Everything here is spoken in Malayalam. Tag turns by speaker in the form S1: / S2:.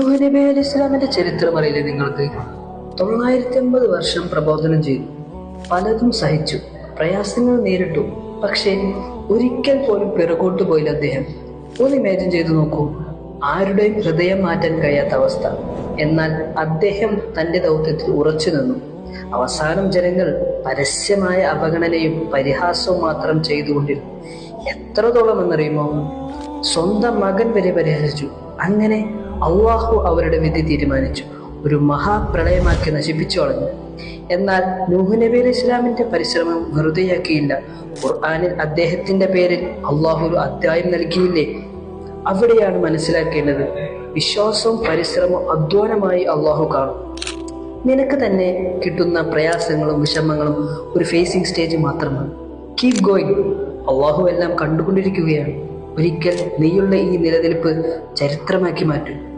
S1: നബി അലി ഇസ്ലാമിന്റെ ചരിത്രം അറിയില്ലേ നിങ്ങൾക്ക് തൊള്ളായിരത്തി അമ്പത് വർഷം പ്രബോധനം ചെയ്തു. പലതും സഹിച്ചു പ്രയാസങ്ങൾ നേരിട്ടു. പക്ഷേ ഒരിക്കൽ പോലും പിറകോട്ട് പോയില്ല അദ്ദേഹം. ഒന്ന് ഇമാജിൻ ചെയ്തു നോക്കൂ. ആരുടെയും ഹൃദയം മാറ്റാൻ കഴിയാത്ത അവസ്ഥ. എന്നാൽ അദ്ദേഹം തന്റെ ദൗത്യത്തിൽ ഉറച്ചു നിന്നു. അവസാനം ജനങ്ങൾ പരസ്യമായ അവഗണനയും പരിഹാസവും മാത്രം ചെയ്തുകൊണ്ടിരുന്നു. എത്രത്തോളം എന്നറിയുമോ? സ്വന്തം മകൻ വരെ പരിഹസിച്ചു. അങ്ങനെ അള്ളാഹു അവരുടെ വിധി തീരുമാനിച്ചു. ഒരു മഹാപ്രളയമാക്കി നശിപ്പിച്ചു കളഞ്ഞു. എന്നാൽ നൂഹ് നബി അലൈഹി ഇസ്ലാമിന്റെ പരിശ്രമം വെറുതെയാക്കിയില്ല. ഖുർആാനിൽ അദ്ദേഹത്തിന്റെ പേരിൽ അള്ളാഹു ഒരു അധ്യായം നൽകിയില്ലേ? അവിടെയാണ് മനസ്സിലാക്കേണ്ടത് വിശ്വാസവും പരിശ്രമവും അധ്വാനമായി അള്ളാഹു കാണും. നിനക്ക് തന്നെ കിട്ടുന്ന പ്രയാസങ്ങളും വിഷമങ്ങളും ഒരു ഫേസിംഗ് സ്റ്റേജ് മാത്രമാണ്. കീപ് ഗോയിങ് അള്ളാഹു എല്ലാം കണ്ടുകൊണ്ടിരിക്കുകയാണ്. ഒരിക്കൽ നീയുള്ള ഈ നിലനിൽപ്പ് ചരിത്രമാക്കി മാറ്റും